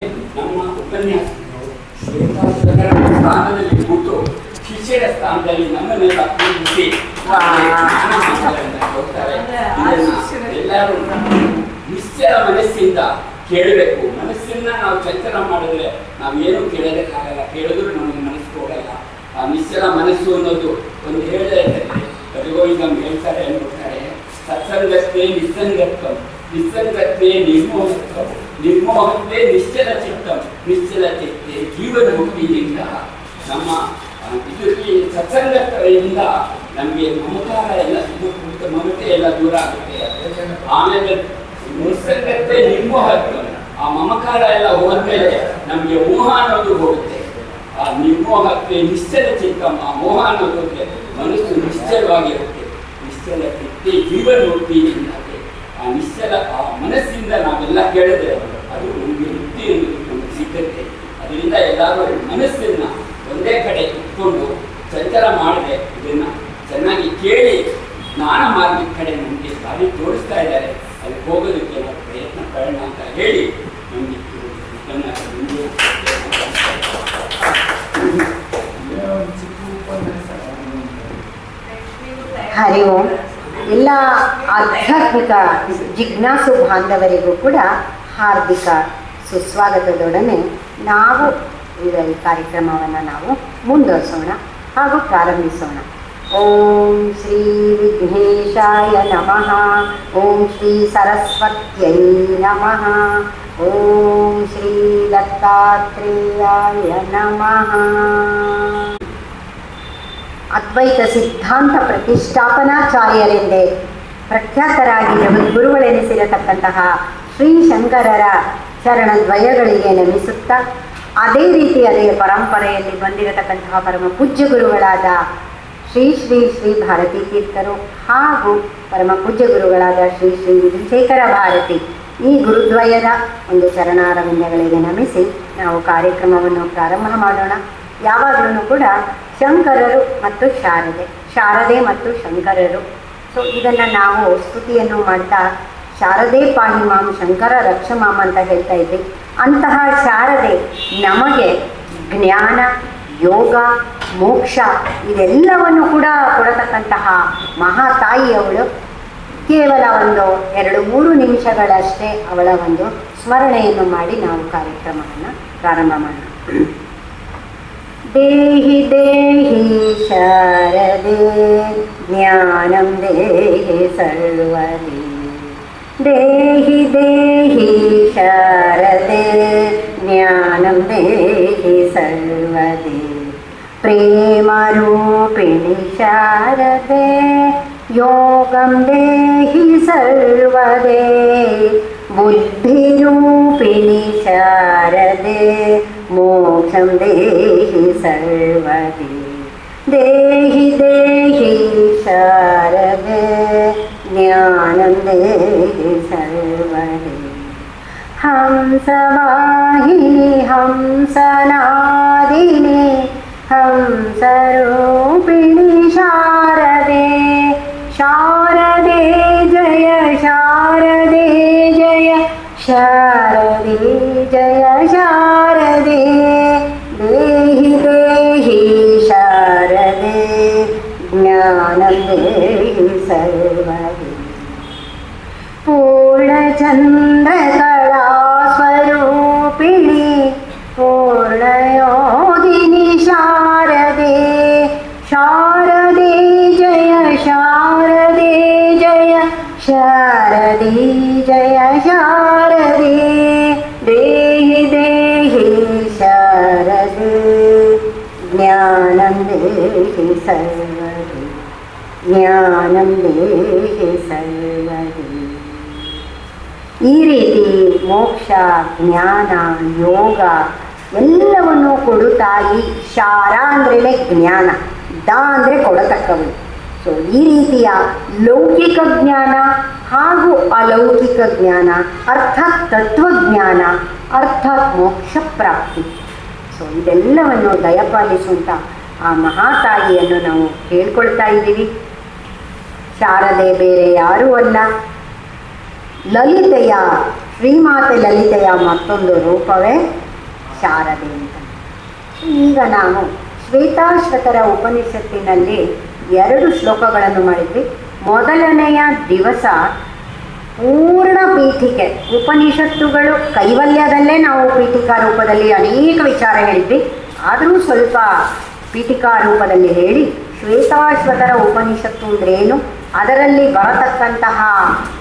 ನಮ್ಮ ಉಪನ್ಯಾಸಕರು ಸ್ಥಾನದಲ್ಲಿ ಕೂತು ಶಿಷ್ಯರ ಸ್ಥಾನದಲ್ಲಿ ನಮ್ಮನ್ನೆಲ್ಲ ಕೂರಿಸಿ ಇದನ್ನ ಎಲ್ಲರೂ ನಿಶ್ಚಲ ಮನಸ್ಸಿಂದ ಕೇಳಬೇಕು. ಮನಸ್ಸನ್ನ ನಾವು ಚಂಚಲ ಮಾಡಿದ್ರೆ ನಾವೇನು ಕೇಳೋದಕ್ಕಾಗಲ್ಲ. ಕೇಳಿದ್ರು ನಮಗೆ ಮನಸ್ಸು ಹೋಗಲ್ಲ ಆ ನಿಶ್ಚಲ ಮನಸ್ಸು ಅನ್ನೋದು ಒಂದು ಹೇಳಿದ್ರೆ ಪರಿಗೋವಿಂದಂ ಹೇಳ್ತಾರೆ ಅನ್ಬಿಡ್ತಾರೆ ಸತ್ಸಂಗಕ್ಕೆ ನಿಸ್ಸಂಗತ್ವ. ನಿಸ್ಸಂಗಕ್ಕೆ ನಿರ್ಮೋಹತ್ವಂ. ನಿರ್ಮೋಹಕ್ಕೆ ನಿಶ್ಚಲ ಚಿತ್ತ ನಿಶ್ಚಲ ಚಿತ್ತೆ ಜೀವನ ಮುಕ್ತಿಯಿಂದ ನಮ್ಮ ಇದು ಸತ್ಸಂಗದಿಂದ ನಮಗೆ ಮಮಕಾರ ಎಲ್ಲ ಮಮತೆ ಎಲ್ಲ ದೂರ ಆಗುತ್ತೆ. ಆಮೇಲೆ ನಿಸ್ಸಂಗತೆ ನಿರ್ಮೋಹತ್ವ ಆ ಮಮಕಾರ ಎಲ್ಲ ಹೋದ್ಮೇಲೆ ನಮಗೆ ಮೋಹ ಅನ್ನೋದು ಹೋಗುತ್ತೆ. ಆ ನಿರ್ಮೋಹಕ್ಕೆ ನಿಶ್ಚಲ ಚಿತ್ತ, ಆ ಮೋಹ ಅನ್ನೋದಕ್ಕೆ ಮನಸ್ಸು ನಿಶ್ಚಲವಾಗಿರುತ್ತೆ. ನಿಶ್ಚಲ ಚಿತ್ತೆ ಜೀವನ ಮುಕ್ತಿಯಿಂದ ನಿಶ್ಚಲ ಆ ಮನಸ್ಸಿಂದ ನಾವೆಲ್ಲ ಕೇಳಿದ್ರೆ ಅದು ನಮಗೆ ವೃತ್ತಿ ಅನ್ನೋದು ನಮಗೆ ಸಿಗುತ್ತೆ ಅದರಿಂದ ಎಲ್ಲರೂ ಮನಸ್ಸನ್ನ ಒಂದೇ ಕಡೆ ಇಟ್ಕೊಂಡು ಚಂಚಲ ಮಾಡಿದೆ ಇದನ್ನ ಚೆನ್ನಾಗಿ ಕೇಳಿ ಜ್ಞಾನ ಮಾರ್ಗದ ಕಡೆ ನಮಗೆ ದಾರಿ ತೋರಿಸ್ತಾ ಇದ್ದಾರೆ. ಅಲ್ಲಿ ಹೋಗೋದಕ್ಕೆ ನಾವು ಪ್ರಯತ್ನ ಪಡೋಣ ಅಂತ ಹೇಳಿ ನಮಗೆ ಹರಿ ಓಂ. ಎಲ್ಲ ಆಧ್ಯಾತ್ಮಿಕ ಜಿಜ್ಞಾಸು ಬಾಂಧವರಿಗೂ ಕೂಡ ಹಾರ್ದಿಕ ಸುಸ್ವಾಗತದೊಡನೆ ನಾವು ಈ ಕಾರ್ಯಕ್ರಮವನ್ನು ನಾವು ಮುಂದುವರಿಸೋಣ ಹಾಗೂ ಪ್ರಾರಂಭಿಸೋಣ. ಓಂ ಶ್ರೀ ವಿಘ್ನೇಶಾಯ ನಮಃ. ಓಂ ಶ್ರೀ ಸರಸ್ವತ್ಯೈ ನಮಃ. ಓಂ ಶ್ರೀ ದತ್ತಾತ್ರೇಯಾಯ ನಮಃ. ಅದ್ವೈತ ಸಿದ್ಧಾಂತ ಪ್ರತಿಷ್ಠಾಪನಾಚಾರ್ಯರೆಂದೇ ಪ್ರಖ್ಯಾತರಾಗಿ ಜಗದ್ಗುರುಗಳೆನಿಸಿರತಕ್ಕಂತಹ ಶ್ರೀ ಶಂಕರರ ಚರಣದ್ವಯಗಳಿಗೆ ನಮಿಸುತ್ತಾ ಅದೇ ರೀತಿ ಅದೇ ಪರಂಪರೆಯಲ್ಲಿ ಬಂದಿರತಕ್ಕಂತಹ ಪರಮ ಪೂಜ್ಯ ಗುರುಗಳಾದ ಶ್ರೀ ಶ್ರೀ ಶ್ರೀ ಭಾರತೀ ತೀರ್ಥರು ಹಾಗೂ ಪರಮ ಪೂಜ್ಯ ಗುರುಗಳಾದ ಶ್ರೀ ಶ್ರೀ ವಿಜಯಶೇಖರ ಭಾರತಿ ಈ ಗುರುದ್ವಯದ ಒಂದು ಚರಣಾರವಿಂದಗಳಿಗೆ ನಮಿಸಿ ನಾವು ಕಾರ್ಯಕ್ರಮವನ್ನು ಪ್ರಾರಂಭ ಮಾಡೋಣ. ಯಾವಾಗಲೂ ಕೂಡ ಶಂಕರರು ಮತ್ತು ಶಾರದೆ ಶಾರದೆ ಮತ್ತು ಶಂಕರರು. ಸೊ ಇದನ್ನು ನಾವು ಸ್ತುತಿಯನ್ನು ಮಾಡ್ತಾ ಶಾರದೆ ಪಾಹಿಮಾಂ ಶಂಕರ ರಕ್ಷಮಾಮ್ ಅಂತ ಹೇಳ್ತಾ ಇದ್ವಿ. ಅಂತಹ ಶಾರದೆ ನಮಗೆ ಜ್ಞಾನ, ಯೋಗ, ಮೋಕ್ಷ ಇದೆಲ್ಲವನ್ನು ಕೂಡ ಕೊಡತಕ್ಕಂತಹ ಮಹಾತಾಯಿಯವಳು. ಕೇವಲ ಒಂದು ಎರಡು ಮೂರು ನಿಮಿಷಗಳಷ್ಟೇ ಅವಳ ಒಂದು ಸ್ಮರಣೆಯನ್ನು ಮಾಡಿ ನಾವು ಕಾರ್ಯಕ್ರಮವನ್ನು ಪ್ರಾರಂಭ ಮಾಡೋಣ. ദേഹി ദേഹി ശാരദേ ജ്ഞാനം ദേഹി സർവദേ ദേഹി ദേഹി ശാരദേ ജ്ഞാനം ദേഹി സർവദേ പ്രേമരൂപിണി ശാരദേ യോഗം ദേഹി സർവദേ ബുദ്ധിരൂപിണി ശാരദേ मोक्षं देहि सर्वदे देहि देहि शारदे ज्ञानं देहि सर्वदे हंसवाहिनि हंसनादिनि हंसरूपिणि शारदे शारदे जय शारदे जय शारदे देहि सर्वदे पूर्णचन्द्रकलास्वरूपिणि, पूर्णयोगिनि शारदे शारदे जय शारदे जय शारदे जय, शारदे। देहि देहि शारदे, ज्ञानं देहि सर्वदे ಜ್ಞಾನಂ ದೇಹಿ ಸರ್ವದಿ ಈ ರೀತಿ ಮೋಕ್ಷ, ಜ್ಞಾನ, ಯೋಗ ಎಲ್ಲವನ್ನು ಕೊಡು ತಾಯಿ ಶಾರ ಅಂದ್ರೇ ಜ್ಞಾನ. ದ ಅಂದರೆ ಕೊಡತಕ್ಕವಳು ಸೊ ಈ ರೀತಿಯ ಲೌಕಿಕ ಜ್ಞಾನ ಹಾಗೂ ಅಲೌಕಿಕ ಜ್ಞಾನ, ಅರ್ಥಾತ್ ತತ್ವಜ್ಞಾನ, ಅರ್ಥಾತ್ ಮೋಕ್ಷ ಪ್ರಾಪ್ತಿ. ಸೊ ಇದೆಲ್ಲವನ್ನು ದಯಪಾಲಿಸುವಂಥ ಆ ಮಹಾತಾಯಿಯನ್ನು ನಾವು ಕೇಳ್ಕೊಳ್ತಾ ಇದ್ದೀವಿ. ಶಾರದೆ ಬೇರೆ ಯಾರೂ ಅಲ್ಲ. ಲಲಿತೆಯ, ಶ್ರೀಮಾತೆ ಲಲಿತೆಯ ಮತ್ತೊಂದು ರೂಪವೇ ಶಾರದೆ ಅಂತ. ಈಗ ನಾವು ಶ್ವೇತಾಶ್ವತರ ಉಪನಿಷತ್ತಿನಲ್ಲಿ ಎರಡು ಶ್ಲೋಕಗಳನ್ನು ಮಾಡಿದ್ವಿ. ಮೊದಲನೆಯ ದಿವಸ ಪೂರ್ಣ ಪೀಠಿಕೆ, ಉಪನಿಷತ್ತುಗಳು ಕೈವಲ್ಯದಲ್ಲೇ ನಾವು ಪೀಠಿಕಾ ರೂಪದಲ್ಲಿ ಅನೇಕ ವಿಚಾರ ಹೇಳಿದ್ವಿ. ಆದರೂ ಸ್ವಲ್ಪ ಪೀಠಿಕಾ ರೂಪದಲ್ಲಿ ಹೇಳಿ, ಶ್ವೇತಾಶ್ವತರ ಉಪನಿಷತ್ತು ಅಂದ್ರೇನು? ಅದರಲ್ಲಿ ಬರತಕ್ಕಂತಹ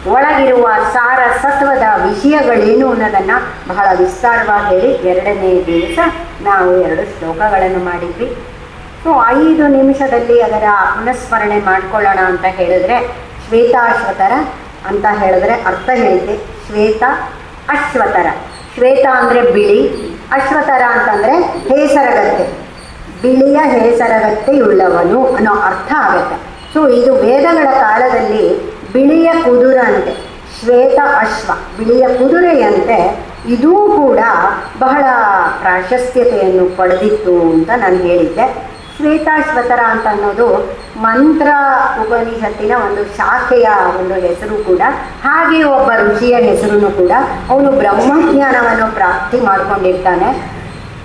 ಒಳಗಿರುವ ಸಾರ ಸತ್ವದ ವಿಷಯಗಳೇನು ಅನ್ನೋದನ್ನು ಬಹಳ ವಿಸ್ತಾರವಾಗಿ ಹೇಳಿ ಎರಡನೇ ದಿವಸ ನಾವು ಎರಡು ಶ್ಲೋಕಗಳನ್ನು ಮಾಡಿದ್ವಿ. ಸೊ, ಐದು ನಿಮಿಷದಲ್ಲಿ ಅದರ ಪುನಸ್ಮರಣೆ ಮಾಡ್ಕೊಳ್ಳೋಣ ಅಂತ ಹೇಳಿದ್ರೆ ಶ್ವೇತಾಶ್ವತರ ಅಂತ ಹೇಳಿದ್ರೆ ಅರ್ಥ ಹೇಳಿದೆ ಶ್ವೇತ, ಅಶ್ವತರ. ಶ್ವೇತ ಅಂದರೆ ಬಿಳಿ, ಅಶ್ವತರ ಅಂತಂದರೆ ಹೇಸರಗತ್ತೆ. ಬಿಳಿಯ ಹೇಸರಗತ್ತೆಯುಳ್ಳವನು ಅನ್ನೋ ಅರ್ಥ ಆಗುತ್ತೆ. ಸೊ ಇದು ವೇದಗಳ ಕಾಲದಲ್ಲಿ ಬಿಳಿಯ ಕುದುರಂತೆ ಶ್ವೇತ ಅಶ್ವ, ಬಿಳಿಯ ಕುದುರೆಯಂತೆ ಇದೂ ಕೂಡ ಬಹಳ ಪ್ರಾಶಸ್ತ್ಯತೆಯನ್ನು ಪಡೆದಿತ್ತು ಅಂತ ನಾನು ಹೇಳಿದ್ದೆ. ಶ್ವೇತಾಶ್ವತರ ಅಂತ ಅನ್ನೋದು ಮಂತ್ರ ಉಪನಿಷತ್ತಿನ ಒಂದು ಶಾಖೆಯ ಒಂದು ಹೆಸರು ಕೂಡ, ಹಾಗೆ ಒಬ್ಬ ಋಷಿಯ ಹೆಸರು ಕೂಡ ಅವನು ಬ್ರಹ್ಮಜ್ಞಾನವನ್ನು ಪ್ರಾಪ್ತಿ ಮಾಡಿಕೊಂಡಿರ್ತಾನೆ.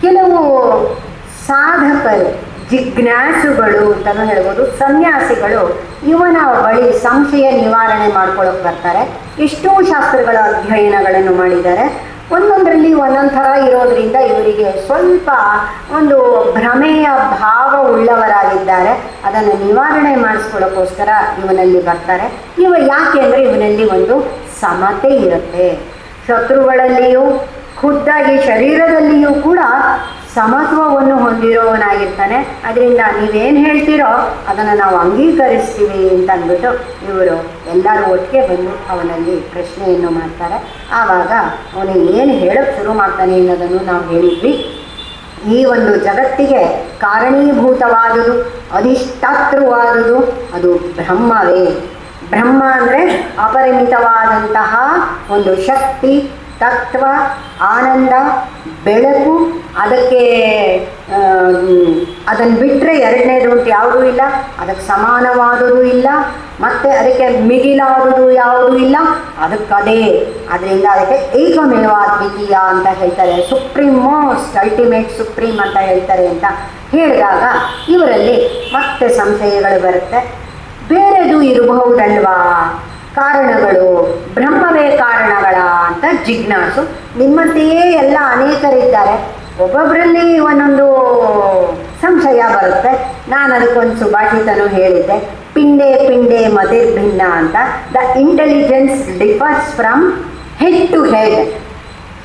ಕೆಲವು ಸಾಧಕರು ಜಿಜ್ಞಾಸುಗಳು ಅಂತಲೂ ಹೇಳ್ಬೋದು, ಸನ್ಯಾಸಿಗಳು ಇವನ ಬಳಿ ಸಂಶಯ ನಿವಾರಣೆ ಮಾಡ್ಕೊಳ್ಳೋಕೆ ಬರ್ತಾರೆ. ಎಷ್ಟೋ ಶಾಸ್ತ್ರಗಳ ಅಧ್ಯಯನಗಳನ್ನು ಮಾಡಿದ್ದಾರೆ. ಒಂದೊಂದರಲ್ಲಿ ಒಂದೊಂದು ಥರ ಇರೋದ್ರಿಂದ ಇವರಿಗೆ ಸ್ವಲ್ಪ ಒಂದು ಭ್ರಮೆಯ ಭಾವ ಉಳ್ಳವರಾಗಿದ್ದಾರೆ. ಅದನ್ನು ನಿವಾರಣೆ ಮಾಡಿಸ್ಕೊಳ್ಳೋಕ್ಕೋಸ್ಕರ ಇವನಲ್ಲಿ ಬರ್ತಾರೆ. ಇವ ಯಾಕೆ ಅಂದರೆ ಇವನಲ್ಲಿ ಒಂದು ಸಮತೆ ಇರುತ್ತೆ. ಶತ್ರುಗಳಲ್ಲಿಯೂ, ಖುದ್ದಾಗಿ ಶರೀರದಲ್ಲಿಯೂ ಕೂಡ ಸಮತ್ವವನ್ನು ಹೊಂದಿರೋವನಾಗಿರ್ತಾನೆ. ಅದರಿಂದ ನೀವೇನು ಹೇಳ್ತೀರೋ ಅದನ್ನು ನಾವು ಅಂಗೀಕರಿಸ್ತೀವಿ ಅಂತ ಅಂದ್ಬಿಟ್ಟು ಇವರು ಎಲ್ಲರೂ ಒಟ್ಟಿಗೆ ಬಂದು ಅವನಲ್ಲಿ ಪ್ರಶ್ನೆಯನ್ನು ಮಾಡ್ತಾರೆ. ಆವಾಗ ಅವನು ಏನು ಹೇಳೋಕ್ಕೆ ಶುರು ಮಾಡ್ತಾನೆ ಅನ್ನೋದನ್ನು ನಾವು ಹೇಳಿದ್ವಿ. ಈ ಒಂದು ಜಗತ್ತಿಗೆ ಕಾರಣೀಭೂತವಾದುದು, ಅಧಿಷ್ಠಾತೃವಾದುದು, ಅದು ಬ್ರಹ್ಮವೇ. ಬ್ರಹ್ಮ ಅಂದರೆ ಅಪರಿಮಿತವಾದಂತಹ ಒಂದು ಶಕ್ತಿ ತತ್ವ, ಆನಂದ, ಬೆಳಕು, ಅದಕ್ಕೆ ಅದನ್ನು ಬಿಟ್ಟರೆ ಎರಡನೇದು ಅಂತ ಯಾವುದೂ ಇಲ್ಲ. ಅದಕ್ಕೆ ಸಮಾನವಾದುದು ಇಲ್ಲ. ಮತ್ತು ಅದಕ್ಕೆ ಮಿಗಿಲಾದುದು ಯಾವುದೂ ಇಲ್ಲ. ಅದಕ್ಕದೇ. ಅದರಿಂದ ಅದಕ್ಕೆ ಏಕಮೇವ ದ್ವಿತೀಯ ಅಂತ ಹೇಳ್ತಾರೆ. ಸುಪ್ರೀಂ ಮೋಸ್ಟ್ ಅಲ್ಟಿಮೇಟ್ ಸುಪ್ರೀಂ ಅಂತ ಹೇಳ್ತಾರೆ ಅಂತ ಹೇಳಿದಾಗ ಇವರಲ್ಲಿ ಮತ್ತೆ ಸಂಶಯಗಳು ಬರುತ್ತೆ. ಬೇರೆದು ಇರಬಹುದಲ್ವಾ? ಕಾರಣಗಳು, ಬ್ರಹ್ಮವೇ ಕಾರಣಗಳ ಅಂತ ಜಿಜ್ಞಾಸು. ನಿಮ್ಮಂತೆಯೇ ಎಲ್ಲ ಅನೇಕರಿದ್ದಾರೆ. ಒಬ್ಬೊಬ್ಬರಲ್ಲಿ ಒಂದೊಂದು ಸಂಶಯ ಬರುತ್ತೆ. ನಾನು ಅದಕ್ಕೊಂದು ಸುಭಾಷಿತನು ಹೇಳಿದ್ದೆ. ಪಿಂಡೆ ಪಿಂಡೆ ಮದೆ ಭಿನ್ನ ಅಂತ. The intelligence differs from head to head.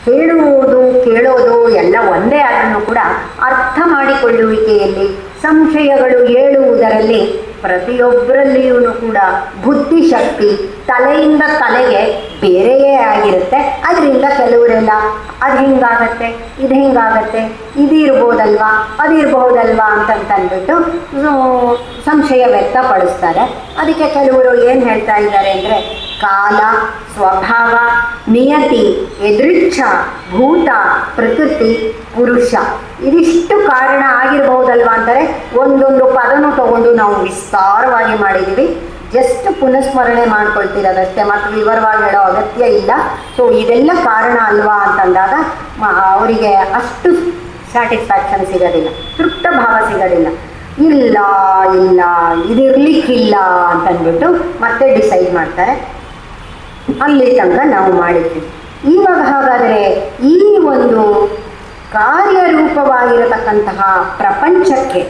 ಹೇಳುವುದು, ಕೇಳೋದು ಎಲ್ಲ ಒಂದೇ ಆದ್ರೂ ಕೂಡ ಅರ್ಥ ಮಾಡಿಕೊಳ್ಳುವಿಕೆಯಲ್ಲಿ, ಸಂಶಯಗಳು ಹೇಳುವುದರಲ್ಲಿ ಪ್ರತಿಯೊಬ್ಬರಲ್ಲಿಯೂ ಕೂಡ ಬುದ್ಧಿಶಕ್ತಿ ತಲೆಯಿಂದ ತಲೆಗೆ ಬೇರೆಯೇ ಆಗಿರುತ್ತೆ. ಅದರಿಂದ ಕೆಲವರೆಲ್ಲ ಅದು ಹಿಂಗಾಗತ್ತೆ, ಇದು ಹಿಂಗಾಗತ್ತೆ, ಇದು ಇರ್ಬೋದಲ್ವಾ, ಅದು ಇರ್ಬೋದಲ್ವಾ ಅಂತಂತಂದ್ಬಿಟ್ಟು ಸಂಶಯ ವ್ಯಕ್ತಪಡಿಸ್ತಾರೆ. ಅದಕ್ಕೆ ಕೆಲವರು ಏನು ಹೇಳ್ತಾ ಇದ್ದಾರೆ ಅಂದರೆ ಕಾಲ, ಸ್ವಭಾವ, ನಿಯತಿ ಎದೃಚ್ಛ ಭೂತ, ಪ್ರಕೃತಿ, ಪುರುಷ. ಇದಿಷ್ಟು ಕಾರಣ ಆಗಿರಬಹುದಲ್ವಾ ಅಂತಾರೆ ಒಂದೊಂದು ಪದನು ತಗೊಂಡು ನಾವು ವಿಸ್ತಾರವಾಗಿ ಮಾಡಿದ್ದೀವಿ. ಜಸ್ಟ್ ಪುನಸ್ಮರಣೆ ಮಾಡ್ಕೊಳ್ತಿರೋದಷ್ಟೇ ಮತ್ತು ವಿವರವಾಗಿ ಹೇಳೋ ಅಗತ್ಯ ಇಲ್ಲ. ಸೊ ಇದೆಲ್ಲ ಕಾರಣ ಅಲ್ವಾ ಅಂತಂದಾಗ ಅವರಿಗೆ ಅಷ್ಟು ಸ್ಯಾಟಿಸ್ಫ್ಯಾಕ್ಷನ್ ಸಿಗೋದಿಲ್ಲ, ತೃಪ್ತ ಭಾವ ಸಿಗೋದಿಲ್ಲ. ಇಲ್ಲ ಇಲ್ಲ, ಇದಿರ್ಲಿಕ್ಕಿಲ್ಲ ಅಂತಂದ್ಬಿಟ್ಟು ಮತ್ತೆ ಡಿಸೈಡ್ ಮಾಡ್ತಾರೆ. ಅಲ್ಲಿ ತನಕ ನಾವು ಮಾಡಿದ್ವಿ. ಇವಾಗ ಹಾಗಾದರೆ ಈ ಒಂದು ಕಾರ್ಯರೂಪವಾಗಿರತಕ್ಕಂತಹ ಪ್ರಪಂಚಕ್ಕೆ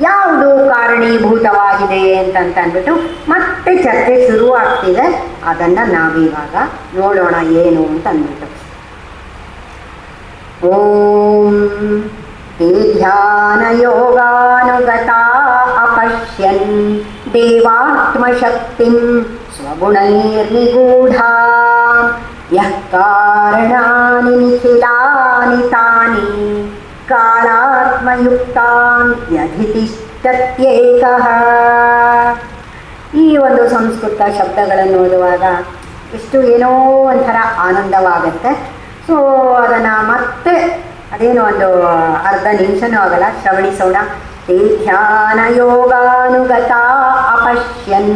ಯಾವುದು ಕಾರಣೀಭೂತವಾಗಿದೆ ಅಂತಂತ ಅಂದ್ಬಿಟ್ಟು ಮತ್ತೆ ಚರ್ಚೆ ಶುರುವಾಗ್ತಿದೆ. ಅದನ್ನು ನಾವಿವಾಗ ನೋಡೋಣ ಏನು ಅಂತ ಅಂದ್ಬಿಟ್ಟು. ಓಂ ಈ ಧ್ಯಾನಯೋಗಾನುಗತಾ ಅಪಶ್ಯನ್ ದೇವಾತ್ಮಶಕ್ತಿ स्वगुणैर्निगूढा यः कारणानि निखिलानि तानि कालात्मयुक्तान् व्यधितिष्ठत्येकः ಈ ಒಂದು ಸಂಸ್ಕೃತ ಶಬ್ದಗಳನ್ನು ಓದುವಾಗ ಎಷ್ಟು ಏನೋ ಒಂಥರ ಆನಂದವಾಗುತ್ತೆ ಸೊ ಅದನ್ನು ಮತ್ತೆ ಅದೇನು ಒಂದು ಅರ್ಧ ನಿಮಿಷನೂ ಆಗಲ್ಲ ಶ್ರವಣಿಸೋಣ ते ध्यानयोगानुगता अपश्यन्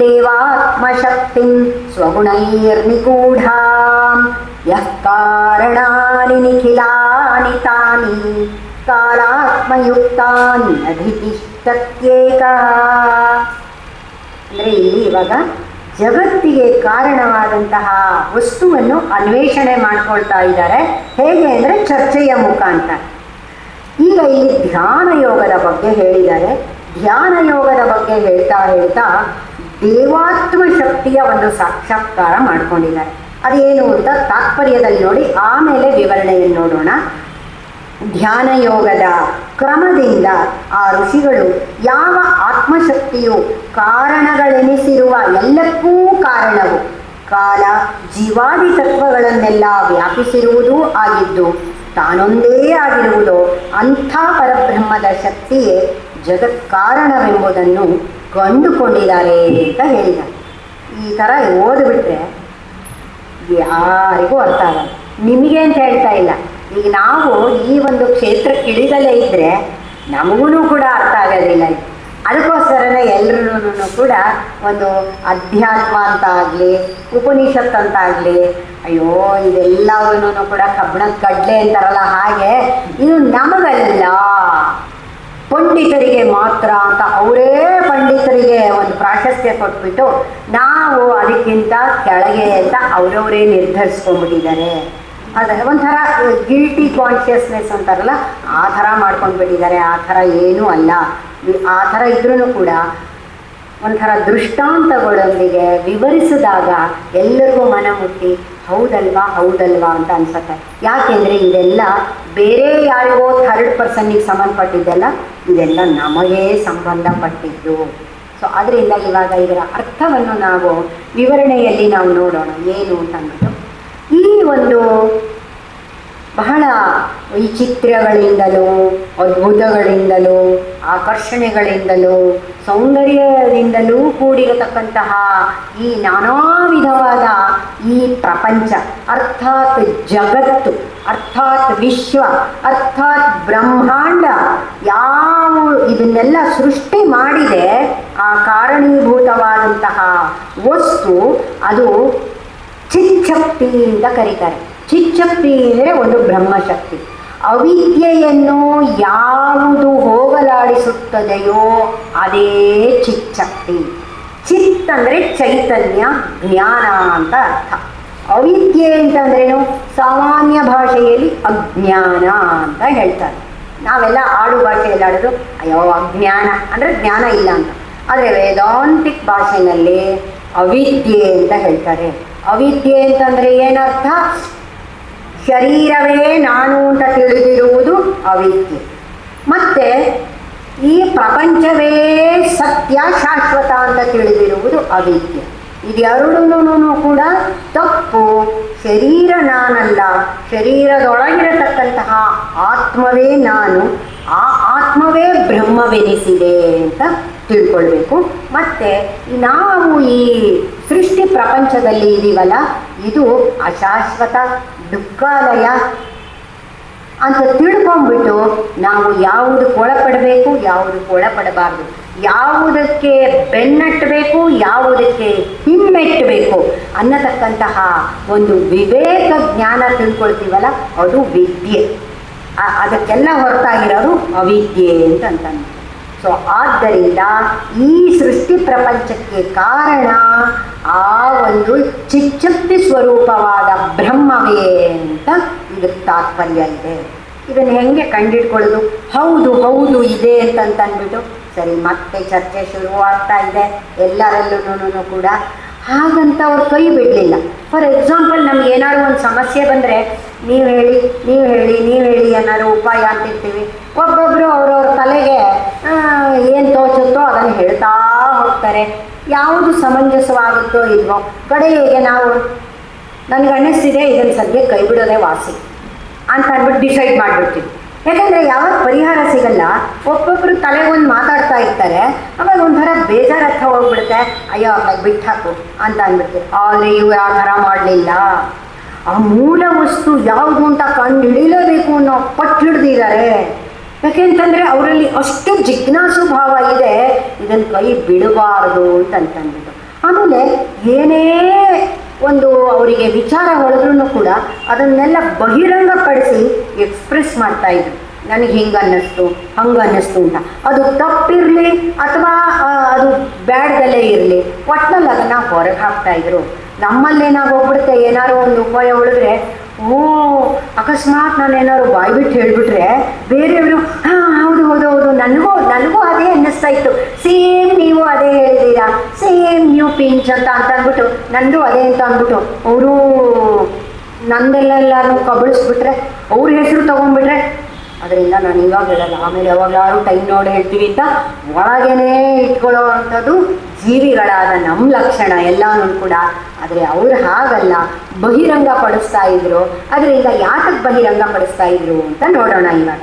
ದೇವಾತ್ಮಶಕ್ತಿಂ ಸ್ವಗುಣೈರ್ನಿಗೂಢಾಂ. ಯಃ ಕಾರಣಾನಿ ನಿಖಿಲಾನಿ ತಾನಿ. ಕಾಲಾತ್ಮಯುಕ್ತಾನ್ ಅಧಿತಿಷ್ಠತ್ಯೇಕ. ಅಂದರೆ ಇಲ್ಲಿ ಇವಾಗ ಜಗತ್ತಿಗೆ ಕಾರಣವಾದಂತಹ ವಸ್ತುವನ್ನು ಅನ್ವೇಷಣೆ ಮಾಡ್ಕೊಳ್ತಾ ಇದ್ದಾರೆ. ಹೇಗೆ ಅಂದರೆ ಚರ್ಚೆಯ ಮುಖಾಂತರ. ಈಗ ಇಲ್ಲಿ ಧ್ಯಾನ ಯೋಗದ ಬಗ್ಗೆ ಹೇಳಿದ್ದಾರೆ. ಧ್ಯಾನ ಯೋಗದ ಬಗ್ಗೆ ಹೇಳ್ತಾ ಹೇಳ್ತಾ ದೇವಾತ್ಮ ಶಕ್ತಿಯ ಒಂದು ಸಾಕ್ಷಾತ್ಕಾರ ಮಾಡ್ಕೊಂಡಿದ್ದಾರೆ. ಅದೇನು ಅಂತ ತಾತ್ಪರ್ಯದಲ್ಲಿ ನೋಡಿ, ಆಮೇಲೆ ವಿವರಣೆಯನ್ನು ನೋಡೋಣ. ಧ್ಯಾನ ಯೋಗದ ಕ್ರಮದಿಂದ ಆ ಋಷಿಗಳು ಯಾವ ಆತ್ಮಶಕ್ತಿಯು ಕಾರಣಗಳೆನಿಸಿರುವ ಎಲ್ಲಕ್ಕೂ ಕಾರಣವು? ಕಾಲ, ಜೀವಾದಿ ತತ್ವಗಳನ್ನೆಲ್ಲ ವ್ಯಾಪಿಸಿರುವುದೂ ಆಗಿದ್ದು, ತಾನೊಂದೇ ಆಗಿರುವುದೋ ಅಂಥ ಪರಬ್ರಹ್ಮದ ಶಕ್ತಿಯೇ ಜಗತ್ ಕಾರಣವೆಂಬುದನ್ನು ಕಂಡುಕೊಂಡಿದ್ದಾರೆ ಅಂತ ಹೇಳಿದ್ದಾರೆ ಈ ಥರ ಓದ್ಬಿಟ್ರೆ ಯಾರಿಗೂ ಅರ್ಥ ಆಗಲ್ಲ. ನಿಮಗೆ ಅಂತ ಹೇಳ್ತಾ ಇಲ್ಲ. ಈಗ ನಾವು ಈ ಒಂದು ಕ್ಷೇತ್ರಕ್ಕೆ ಇಳಿದಲೇ ಇದ್ದರೆ ನಮಗೂ ಕೂಡ ಅರ್ಥ ಆಗೋದಿಲ್ಲ. ಅದಕ್ಕೋಸ್ಕರನೇ ಎಲ್ಲರೂ ಕೂಡ ಒಂದು ಅಧ್ಯಾತ್ಮ ಅಂತ ಆಗಲಿ ಉಪನಿಷತ್ ಅಂತ ಆಗಲಿ, ಅಯ್ಯೋ ಇದೆಲ್ಲವನ್ನೂ ಕೂಡ ಕಬ್ಬಣದ ಕಡ್ಲೆ ಅಂತಾರಲ್ಲ ಹಾಗೆ, ಇದು ನಮಗಲ್ಲ. ಪಂಡಿತರಿಗೆ ಮಾತ್ರ ಅಂತ ಅವರೇ ಪಂಡಿತರಿಗೆ ಒಂದು ಪ್ರಾಶಸ್ತ್ಯ ಕೊಟ್ಬಿಟ್ಟು ನಾವು ಅದಕ್ಕಿಂತ ಕೆಳಗೆ ಅಂತ ಅವರವರೇ ನಿರ್ಧರಿಸ್ಕೊಂಡ್ಬಿಟ್ಟಿದ್ದಾರೆ. ಅದೇ ಒಂಥರ ಗಿಲ್ಟಿ ಕಾನ್ಷಿಯಸ್ನೆಸ್ ಅಂತಾರಲ್ಲ, ಆ ಥರ ಮಾಡ್ಕೊಂಡ್ಬಿಟ್ಟಿದ್ದಾರೆ. ಆ ಥರ ಏನೂ ಅಲ್ಲ. ಆ ಥರ ಇದ್ರೂ ಕೂಡ ಒಂಥರ ದೃಷ್ಟಾಂತಗಳೊಂದಿಗೆ ವಿವರಿಸಿದಾಗ ಎಲ್ಲರಿಗೂ ಮನ ಮುಟ್ಟಿ ಹೌದಲ್ವಾ ಹೌದಲ್ವಾ ಅಂತ ಅನ್ಸುತ್ತೆ. ಯಾಕೆಂದರೆ ಇದೆಲ್ಲ ಬೇರೆ ಯಾರಿಗೋ ಥರ್ಡ್ ಪರ್ಸನ್ನಿಗೆ ಸಂಬಂಧಪಟ್ಟಿದ್ದೆಲ್ಲ, ಇದೆಲ್ಲ ನಮಗೇ ಸಂಬಂಧಪಟ್ಟಿದ್ದು. ಸೊ ಅದರಿಂದ ಇವಾಗ ಇದರ ಅರ್ಥವನ್ನು ನಾವು ವಿವರಣೆಯಲ್ಲಿ ನಾವು ನೋಡೋಣ. ಏನು ಅಂತ ಅಂದ್ಬಿಟ್ಟು ಈ ಒಂದು ಬಹಳ ವೈಚಿತ್ರ್ಯಗಳಿಂದಲೂ, ಅದ್ಭುತಗಳಿಂದಲೂ, ಆಕರ್ಷಣೆಗಳಿಂದಲೂ, ಸೌಂದರ್ಯದಿಂದಲೂ ಕೂಡಿರತಕ್ಕಂತಹ ಈ ನಾನಾ ವಿಧವಾದ ಈ ಪ್ರಪಂಚ, ಅರ್ಥಾತ್ ಜಗತ್ತು, ಅರ್ಥಾತ್ ವಿಶ್ವ, ಅರ್ಥಾತ್ ಬ್ರಹ್ಮಾಂಡ, ಯಾವ ಇದನ್ನೆಲ್ಲ ಸೃಷ್ಟಿ ಮಾಡಿದೆ, ಆ ಕಾರಣೀಭೂತವಾದಂತಹ ವಸ್ತು ಅದು ಚಿಚ್ಛಕ್ತಿ ಅಂತ ಕರೀತಾರೆ. ಚಿಚ್ಛಕ್ತಿ ಅಂದರೆ ಒಂದು ಬ್ರಹ್ಮಶಕ್ತಿ. ಅವಿದ್ಯೆಯನ್ನು ಯಾವುದು ಹೋಗಲಾಡಿಸುತ್ತದೆಯೋ ಅದೇ ಚಿಚ್ಛಕ್ತಿ ಚಿತ್ ಅಂದರೆ ಚೈತನ್ಯ, ಜ್ಞಾನ ಅಂತ ಅರ್ಥ. ಅವಿದ್ಯೆ ಅಂತಂದ್ರೇನು ಸಾಮಾನ್ಯ ಭಾಷೆಯಲ್ಲಿ ಅಜ್ಞಾನ ಅಂತ ಹೇಳ್ತಾರೆ. ನಾವೆಲ್ಲ ಆಡು ಭಾಷೆಯಲ್ಲಿ ಆಡೋದು, ಅಯ್ಯೋ, ಅಜ್ಞಾನ. ಅಂದರೆ ಜ್ಞಾನ ಇಲ್ಲ ಅಂತ. ಆದರೆ ವೇದಾಂತಿಕ್ ಭಾಷೆಯಲ್ಲಿ ಅವಿದ್ಯೆ ಅಂತ ಹೇಳ್ತಾರೆ. ಅವಿದ್ಯೆ ಅಂತಂದರೆ ಏನರ್ಥ? ಶರೀರವೇ ನಾನು ಅಂತ ತಿಳಿದಿರುವುದು ಅವಿದ್ಯೆ. ಮತ್ತು ಈ ಪ್ರಪಂಚವೇ ಸತ್ಯ ಶಾಶ್ವತ ಅಂತ ತಿಳಿದಿರುವುದು ಅವಿದ್ಯೆ. ಇದೆರಡೂ ಕೂಡ ತಪ್ಪು. ಶರೀರ ನಾನಲ್ಲ. ಶರೀರದೊಳಗಿರತಕ್ಕಂತಹ ಆತ್ಮವೇ ನಾನು. ಆ ಆತ್ಮವೇ ಬ್ರಹ್ಮವೆನಿಸಿದೆ ಅಂತ ತಿಳ್ಕೊಳ್ಬೇಕು. ಮತ್ತು ನಾವು ಈ ಸೃಷ್ಟಿ ಪ್ರಪಂಚದಲ್ಲಿ ಇದೀವಲ್ಲ, ಇದು ಅಶಾಶ್ವತ ದುಃಖಾಲಯ ಅಂತ ತಿಳ್ಕೊಂಡ್ಬಿಟ್ಟು ನಾವು ಯಾವುದು ಒಳಪಡಬೇಕು ಯಾವುದು ಒಳಪಡಬಾರ್ದು ಯಾವುದಕ್ಕೆ ಬೆನ್ನಟ್ಟಬೇಕು, ಯಾವುದಕ್ಕೆ ಹಿಮ್ಮೆಟ್ಟಬೇಕು ಅನ್ನತಕ್ಕಂತಹ ಒಂದು ವಿವೇಕ ಜ್ಞಾನ ತಿಳ್ಕೊಳ್ತೀವಲ್ಲ, ಅದು ವಿದ್ಯೆ. ಅದಕ್ಕೆಲ್ಲ ಹೊರತಾಗಿರೋದು ಅವಿದ್ಯೆ ಅಂತ ಅಂತಂದು ಸೊ ಆದ್ದರಿಂದ ಈ ಸೃಷ್ಟಿ ಪ್ರಪಂಚಕ್ಕೆ ಕಾರಣ ಆ ಒಂದು ಚಿಚ್ಚಕ್ತಿ ಸ್ವರೂಪವಾದ ಬ್ರಹ್ಮವೇ ಅಂತ ಇದಕ್ಕೆ ತಾತ್ಪರ್ಯ ಇದೆ. ಇದನ್ನು ಹೆಂಗೆ ಕಂಡಿಡ್ಕೊಳ್ಳೋದು? ಹೌದು ಹೌದು ಇದೆ ಅಂತ ಅಂದ್ಬಿಟ್ಟು ಸರಿ, ಮತ್ತೆ ಚರ್ಚೆ ಶುರುವಾಗ್ತಾ ಇದೆ. ಎಲ್ಲರಲ್ಲೂ ಕೂಡ ಹಾಗಂತ ಅವ್ರು ಕೈ ಬಿಡಲಿಲ್ಲ. ಫಾರ್ ಎಕ್ಸಾಂಪಲ್ ನಮ್ಗೆ ಏನಾದ್ರು ಒಂದು ಸಮಸ್ಯೆ ಬಂದರೆ ನೀವು ಹೇಳಿ ನೀವು ಹೇಳಿ ನೀವು ಹೇಳಿ ಏನಾದ್ರು ಉಪಾಯ ಅಂತಿರ್ತೀವಿ. ಒಬ್ಬೊಬ್ಬರು ಅವ್ರವ್ರ ತಲೆಗೆ ಏನು ತೋಚುತ್ತೋ ಅದನ್ನು ಹೇಳ್ತಾ ಹೋಗ್ತಾರೆ. ಯಾವುದು ಸಮಂಜಸವಾಗುತ್ತೋ ಇಲ್ವೋ ಕಡೆಗೆ ನಾವು, ನನಗೆ ಅನ್ನಿಸ್ತಿದೆ ಇದನ್ನು ಸದ್ಯಕ್ಕೆ ಕೈ ಬಿಡೋದೇ ವಾಸಿ. ಅಂತ ಅಂದ್ಬಿಟ್ಟು ಡಿಸೈಡ್ ಮಾಡಿಬಿಡ್ತೀವಿ. ಯಾಕಂದರೆ ಯಾವಾಗ ಪರಿಹಾರ ಸಿಗಲ್ಲ ಒಬ್ಬೊಬ್ಬರು ತಲೆಗೊಂದು ಮಾತಾಡ್ತಾ ಇರ್ತಾರೆ ಅವಾಗ ಒಂಥರ ಬೇಜಾರತ್ತ ಹೋಗ್ಬಿಡುತ್ತೆ. ಅಯ್ಯೋ ಅವ್ರನ್ನ ಬಿಟ್ಟು ಹಾಕು ಅಂತ ಅಂದ್ಬಿಡ್ತೀವಿ ಆದರೆ ಇವು ಆ ಥರ ಮಾಡಲಿಲ್ಲ. ಆ ಮೂಲ ವಸ್ತು ಯಾವುದು ಅಂತ ಕಂಡು ಹಿಡಿಲೇಬೇಕು ಅನ್ನೋ ಪಟ್ಟು ಹಿಡ್ದಿದ್ದಾರೆ ಯಾಕೆಂತಂದರೆ ಅವರಲ್ಲಿ ಅಷ್ಟು ಜಿಜ್ಞಾಸು ಭಾವ ಇದೆ ಇದನ್ನು ಕೈ ಬಿಡಬಾರದು ಅಂತ ಅಂತಂದ್ಬಿಟ್ಟು. ಆಮೇಲೆ ಏನೇ ಒಂದು ಅವರಿಗೆ ವಿಚಾರ ಹೊಳೆದ್ರೂ ಕೂಡ ಅದನ್ನೆಲ್ಲ ಬಹಿರಂಗಪಡಿಸಿ ಎಕ್ಸ್ಪ್ರೆಸ್ ಮಾಡ್ತಾ ಇದ್ರು. ನನಗೆ ಹಿಂಗೆ ಅನ್ನಿಸ್ತು, ಹಂಗೆ ಅನ್ನಿಸ್ತು ಅಂತ. ಅದು ತಪ್ಪಿರಲಿ ಅಥವಾ ಅದು ಬ್ಯಾಡ್ದಲ್ಲೇ ಇರಲಿ ಒಟ್ಟಲ್ಲಿ ಅದನ್ನು ಹೊರಗೆ ಹಾಕ್ತಾ ಇದ್ರು. ನಮ್ಮಲ್ಲಿ ಹೋಗ್ಬಿಡುತ್ತೆ ಏನಾದ್ರು ಒಂದು ಉಪಾಯ ಉಳಿದ್ರೆ ಓ, ಅಕಸ್ಮಾತ್ ನಾನು ಏನಾದ್ರು ಬಾಯ್ ಬಿಟ್ಟು ಹೇಳ್ಬಿಟ್ರೆ ಬೇರೆಯವರು, ಹಾ, ಹೌದು ಹೌದು ಹೌದು, ನನಗೂ ನನಗೂ ಅದೇ ಅನ್ನಿಸ್ತಾ ಇತ್ತು. ಸೇಮ್ ನೀವು ಅದೇ ಹೇಳಿದ್ದೀರಾ ಸೇಮ್ ನ್ಯೂ ಪಿಂಚ್ ಅಂತ ಅಂತ ಅಂದ್ಬಿಟ್ಟು, ನಂದು ಅದೇ ಅಂತ ಅಂದ್ಬಿಟ್ಟು, ಅವರು ನಂದೆಲ್ಲೆಲ್ಲಾನು ಕಬಳಿಸ್ಬಿಟ್ರೆ, ಅವ್ರ ಹೆಸರು ತೊಗೊಂಡ್ಬಿಟ್ರೆ ಅದರಿಂದ ನಾನು ಇವಾಗ ಹೇಳಲ್ಲ. ಆಮೇಲೆ ಯಾವಾಗಲಾರು ಟೈಮ್ ನೋಡಿ ಹೇಳ್ತೀವಿ ಅಂತ ಒಳಗೇನೆ ಇಟ್ಕೊಳ್ಳೋ ಅಂಥದ್ದು ಜೀವಿಗಳಾದ ನಮ್ಮ ಲಕ್ಷಣ ಎಲ್ಲನೂ ಕೂಡ. ಆದರೆ ಅವ್ರು ಹಾಗಲ್ಲ. ಬಹಿರಂಗ ಪಡಿಸ್ತಾ ಇದ್ರು. ಅದರಿಂದ ಯಾತಕ್ಕೆ ಬಹಿರಂಗ ಪಡಿಸ್ತಾ ಇದ್ರು ಅಂತ ನೋಡೋಣ ಇವಾಗ.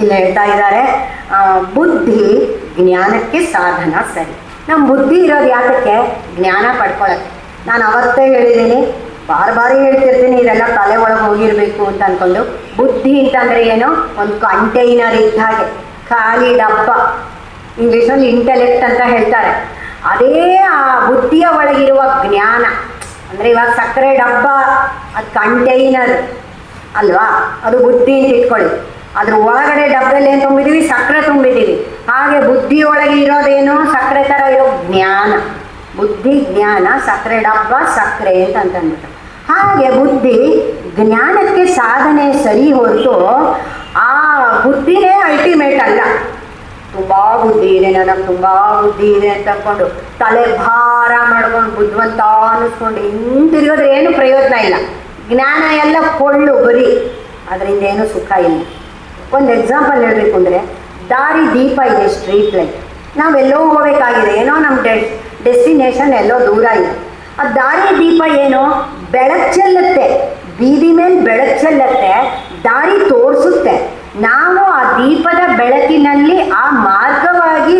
ಇಲ್ಲಿ ಹೇಳ್ತಾ ಇದ್ದಾರೆ ಬುದ್ಧಿ ಜ್ಞಾನಕ್ಕೆ ಸಾಧನ ಸರಿ. ನಮ್ಮ ಬುದ್ಧಿ ಇರೋದು ಯಾತಕ್ಕೆ? ಜ್ಞಾನ ಪಡ್ಕೊಳ್ಳೋಕ್ಕೆ ನಾನು ಅವತ್ತೇ ಹೇಳಿದ್ದೀನಿ ಬಾರ್ ಬಾರಿ ಹೇಳ್ತಿರ್ತೀನಿ ಇದೆಲ್ಲ ತಲೆ ಒಳಗೆ ಹೋಗಿರ್ಬೇಕು ಅಂತ ಅನ್ಕೊಂಡು. ಬುದ್ಧಿ ಅಂತಂದರೆ ಏನು? ಒಂದು ಕಂಟೈನರ್ ಇದ್ದ ಹಾಗೆ. ಖಾಲಿ ಡಬ್ಬ ಇಂಗ್ಲೀಷಲ್ಲಿ ಇಂಟೆಲೆಕ್ಟ್ ಅಂತ ಹೇಳ್ತಾರೆ. ಅದೇ ಆ ಬುದ್ಧಿಯ ಒಳಗಿರುವ ಜ್ಞಾನ. ಅಂದರೆ ಇವಾಗ ಸಕ್ಕರೆ ಡಬ್ಬ, ಅದು ಕಂಟೈನರ್. ಅಲ್ವಾ? ಅದು ಬುದ್ಧಿ ಅಂತ ಇಟ್ಕೊಳ್ಳಿ. ಅದ್ರ ಒಳಗಡೆ ಡಬ್ಬದಲ್ಲಿ ಏನು ತುಂಬಿದೀವಿ? ಸಕ್ಕರೆ ತುಂಬಿದ್ದೀವಿ ಹಾಗೆ ಬುದ್ಧಿ ಒಳಗೆ ಇರೋದೇನು? ಸಕ್ಕರೆ ಥರ ಇರೋ ಜ್ಞಾನ. ಬುದ್ಧಿ, ಜ್ಞಾನ, ಸಕ್ಕರೆ ಡಬ್ಬ, ಸಕ್ಕರೆ ಅಂತ ಅಂತಂದ್ಬಿಟ್ಟು. ಹಾಗೆ ಬುದ್ಧಿ ಜ್ಞಾನಕ್ಕೆ ಸಾಧನೆ ಸರಿ ಹೊರತು ಆ ಬುದ್ಧಿನೇ ಅಲ್ಟಿಮೇಟ್ ಅಲ್ಲ. ತುಂಬ ಬುದ್ಧಿ ಇದೆ, ನನಗೆ ತುಂಬ ಬುದ್ಧಿ ಇದೆ ಅಂತಕೊಂಡು ತಲೆ ಭಾರ ಮಾಡ್ಕೊಂಡು ಬುದ್ಧಿವಂತ ಅನ್ನಿಸ್ಕೊಂಡು ಹಿಂತಿರುಗಿದ್ರೆ ಏನು ಪ್ರಯೋಜನ ಇಲ್ಲ. ಜ್ಞಾನ ಎಲ್ಲ ಕೊಳ್ಳು ಬರೀ, ಅದರಿಂದ ಏನು ಸುಖ ಇಲ್ಲ. ಒಂದು ಎಕ್ಸಾಂಪಲ್ ಹೇಳಬೇಕು ಅಂದರೆ, ದಾರಿ ದೀಪ ಇದೆ ಸ್ಟ್ರೀಟ್ ಲೈಟ್ ನಾವೆಲ್ಲೋ ಹೋಗಬೇಕಾಗಿದೆ, ಏನೋ ನಮ್ಮ ಡೆ ಡೆಸ್ಟಿನೇಷನ್ ಎಲ್ಲೋ ದೂರ ಇದೆ. ಆ ದಾರಿ ದೀಪ ಏನು? ಬೆಳಕು ಚೆಲ್ಲುತ್ತೆ ಬೀದಿ ಮೇಲೆ ಬೆಳಕು ಚೆಲ್ಲುತ್ತೆ ದಾರಿ ತೋರಿಸುತ್ತೆ. ನಾವು ಆ ದೀಪದ ಬೆಳಕಿನಲ್ಲಿ ಆ ಮಾರ್ಗವಾಗಿ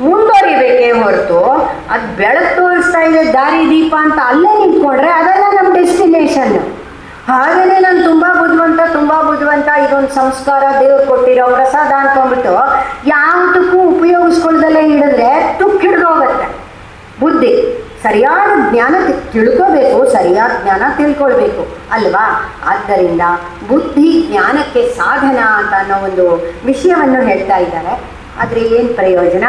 ಮುಂದುವರಿಬೇಕೇ ಹೊರತು ಅದು ಬೆಳಕು ತೋರಿಸ್ತಾ ಇದೆ ದಾರಿ ದೀಪ ಅಂತ ಅಲ್ಲೇ ನಿಂತ್ಕೊಂಡ್ರೆ ಅದೆಲ್ಲ ನಮ್ಮ ಡೆಸ್ಟಿನೇಷನ್ ಹಾಗೇನೆ ನಾನು ತುಂಬ ಬುದ್ಧಿವಂತ ತುಂಬ ಬುದ್ಧಿವಂತ ಇದೊಂದು ಸಂಸ್ಕಾರ ದೇವ್ರು ಕೊಟ್ಟಿರೋ ಪ್ರಸಾದ ಅನ್ಕೊಂಡ್ಬಿಟ್ಟು ಯಾವುದಕ್ಕೂ ಉಪಯೋಗಿಸ್ಕೊಳ್ದಲ್ಲೇ ಹಿಡಿದ್ರೆ ತುಕ್ ಹಿಡಿದು ಹೋಗುತ್ತೆ. ಬುದ್ಧಿ. ಸರಿಯಾದ ಜ್ಞಾನ ತಿಳ್ಕೋಬೇಕು, ಸರಿಯಾದ ಜ್ಞಾನ ತಿಳ್ಕೊಳ್ಬೇಕು, ಅಲ್ವಾ? ಆದ್ದರಿಂದ ಬುದ್ಧಿ ಜ್ಞಾನಕ್ಕೆ ಸಾಧನ ಅಂತ ಅನ್ನೋ ಒಂದು ವಿಷಯವನ್ನು ಹೇಳ್ತಾ ಇದ್ದಾರೆ. ಆದರೆ ಏನು ಪ್ರಯೋಜನ?